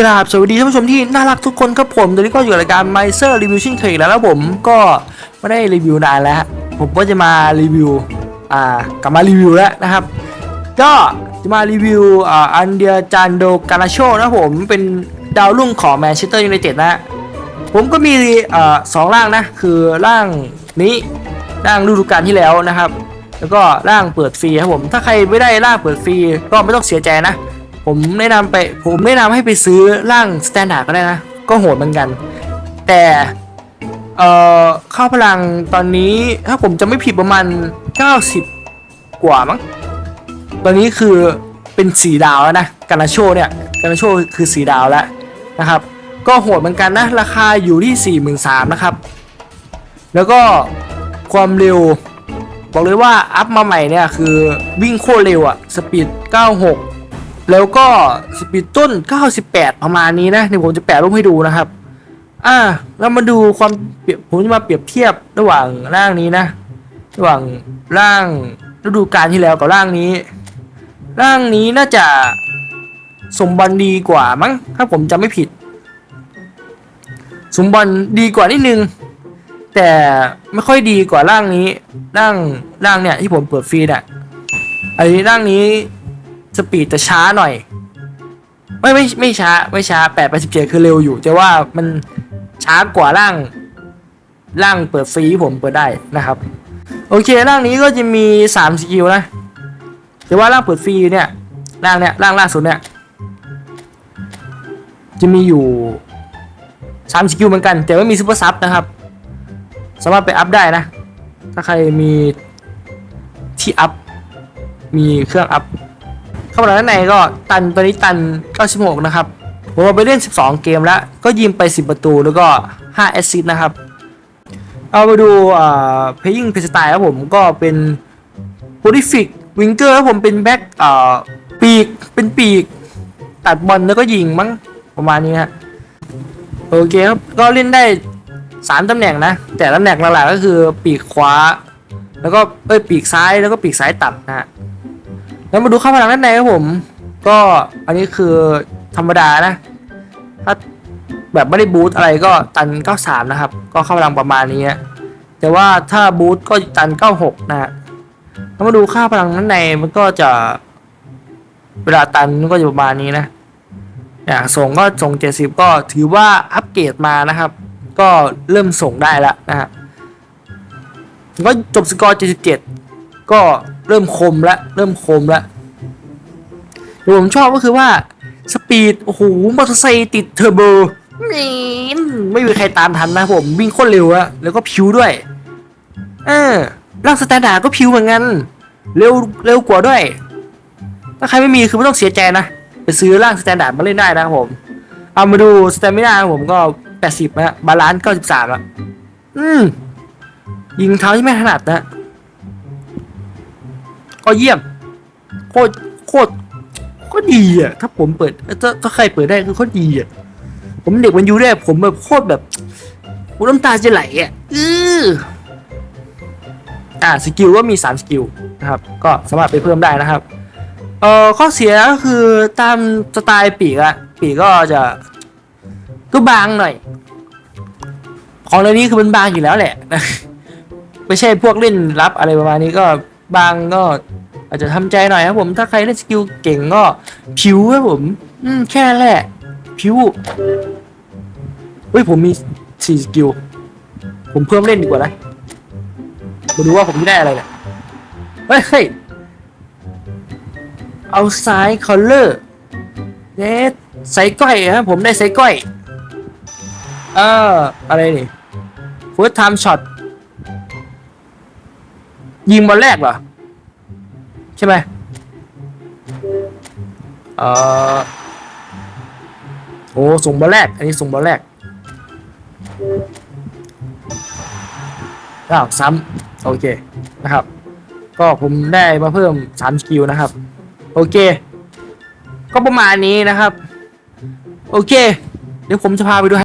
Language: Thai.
กราบสวัสดีท่านผู้ชมที่น่ารักทุกคนครับผมตอนนี้ก็อยู่รายการ m i เซอร์รีวิวชิ่งเทคแล้วแล้วผมก็ไม่ได้รีวิวนานแล้วฮะผมก็จะมารีวิวอ่ากลับมารีวิวแล้วนะครับ ก็จะมารีวิวอ่าอันเดียจานโดกานาโชนะผมเป็นดาวรุ่งของแมนเชสเตอร์ยูไนเต็ดนะฮะผมก็มีอ่าสองร่างนะ คือร่างนี้ร่างฤดูกาลที่แล้วนะครับ แล้วก็ร่างเปิดฟรีครับผมถ้าใครไม่ได้ร่างเปิดฟรีก็ไม่ต้องเสียใจนะ ผมแนะนำไปผมแนะนำให้ไปซื้อร่างสแตนดาร์ดก็ได้นะ ก็โหดเหมือนกัน แต่เอ่อเข้าพลังตอนนี้ถ้าผมจะไม่ผิดประมาณ 90 กว่ามั้งตอนนี้คือเป็นสีดาวแล้วนะกานาโชเนี่ยกานาโชคือสีดาวแล้วนะครับ ก็โหดเหมือนกันนะ ราคาอยู่ที่ 43,000นะครับ แล้วก็ความเร็ว บอกเลยว่าอัพมาใหม่เนี่ยคือวิ่งโคตรเร็วอะสปีด 96 แล้วก็สปีดต้น 98 ประมาณนี้นะเดี๋ยวผมจะแปะรูปให้ดูนะครับ อ่าเรามาดูความเปรียบผมจะมาเปรียบเทียบระหว่างร่างนี้นะ ระหว่างร่างฤดูกาลที่แล้วกับร่างนี้ ร่างนี้น่าจะสมบันดีกว่ามั้งถ้าผมจำไม่ผิด สมบันดีกว่านิดนึง แต่ไม่ค่อยดีกว่าร่างนี้ ร่างร่างเนี่ยที่ผมเปิดฟรีน่ะไอ้ร่างนี้ สปีดจะช้าหน่อย ไม่ไม่ไม่ช้า ไม่ช้าแปดไปสิบเจ็ดคือเร็วอยู่ แต่ว่ามันช้ากว่าร่างร่างเปิดฟรีผมเปิดได้นะครับ โอเคร่างนี้ก็จะมีสามสกิลนะแต่ว่าร่างเปิดฟรีเนี่ยร่างเนี่ยร่างล่าสุดเนี่ยจะมีอยู่สามสกิลเหมือนกัน แต่ไม่มีซูเปอร์ซับนะครับ สามารถไปอัพได้นะ ถ้าใครมีที่อัพมีเครื่องอัพ เข้ามาด้านในก็ตันตอนนี้ตัน 96 นะครับผมเอาไปเล่น 12 เกมแล้ว ก็ยิงไป 10 ประตูแล้วก็ 5 แอสซิสต์นะครับ เอาไปดูอ่า playing play style ครับผมก็เป็น prolific winger ครับผมเป็นแบ็คอ่าปีกเป็นปีก ตัดบอลแล้วก็ยิงมั้งประมาณนี้ฮะโอเคครับ ก็เล่นได้สามตำแหน่งนะ แต่ตำแหน่งหลักๆก็คือปีกขวา แล้วก็เอ้ยปีกซ้ายแล้วก็ปีกซ้ายตัดนะฮะ แล้วมาดูข้าพลังด้านในครับผม ก็อันนี้คือธรรมดานะ ถ้าแบบไม่ได้บูทอะไรก็ตัน 93 นะครับ ก็เข้าพลังประมาณนี้ แต่ว่าถ้าบูทก็ตัน 96 นะฮะแล้วมาดูค่าพลังด้านในมันก็จะเวลาตันมันก็จะประมาณนี้นะอย่างส่งก็ส่ง 70 ก็ถือว่าอัปเกรดมานะครับ ก็เริ่มส่งได้แล้วนะฮะก็จบสกอร์ 77 ก็ เริ่มคมแล้วเริ่มคมแล้วผมชอบก็คือว่าสปีดโอ้โหมอเตอร์ไซค์ติดเทอร์โบไม่มีใครตามทันนะผมวิ่งโคตรเร็วอะแล้วก็พิวด้วยเออร่างสแตนดาร์ดก็พิวเหมือนกันเร็วเร็วกว่าด้วย ถ้าใครไม่มีคือไม่ต้องเสียใจนะไปซื้อร่างสแตนดาร์ดมาเล่นได้นะผม เอามาดูสเตมินาผมก็80นะบาลานซ์93อะอืมยิงเท้าที่ไม่ถนัดนะ ก็เยี่ยม โคตรโคตรโคตรดีอะ ถ้าผมเปิดถ้าถ้าใครเปิดได้คือโคตรดีอะ ผมเด็กมันยูได้ ผมแบบโคตรแบบน้ำตาจะไหลอะอืออ่าสกิลก็มี3สกิลนะครับ ก็สามารถไปเพิ่มได้นะครับ เอ่อข้อเสียก็คือตามสไตล์ปีกอะปีกก็จะก็บางหน่อย ของในนี้คือมันบางอยู่แล้วแหละ ไม่ใช่พวกเล่นรับอะไรประมาณนี้ก็ บางก็อาจจะทำใจหน่อยครับผมถ้าใครเล่นสกิลเก่งก็ผิวครับผม อืมแค่แหละผิวเฮ้ยผมมีสี่สกิลผมเพิ่มเล่นดีกว่านะมาดูว่าผมได้อะไรเนี่ยเฮ้ยเอาซ้ายคอลเลอร์เนสใส่ก้อยครับผมได้ใส่ก้อย เอออะไรนี่ first time shot ยิงบอลแรกเหรอ ใช่ไหมเออโอ้ส่งบอลแรก อันนี้ส่งบอลแรกอ้าวซ้ำโอเคนะครับ ก็ผมได้มาเพิ่ม3สกิลนะครับ โอเค ก็ประมาณนี้นะครับ โอเค เดี๋ยวผมจะพาไปดู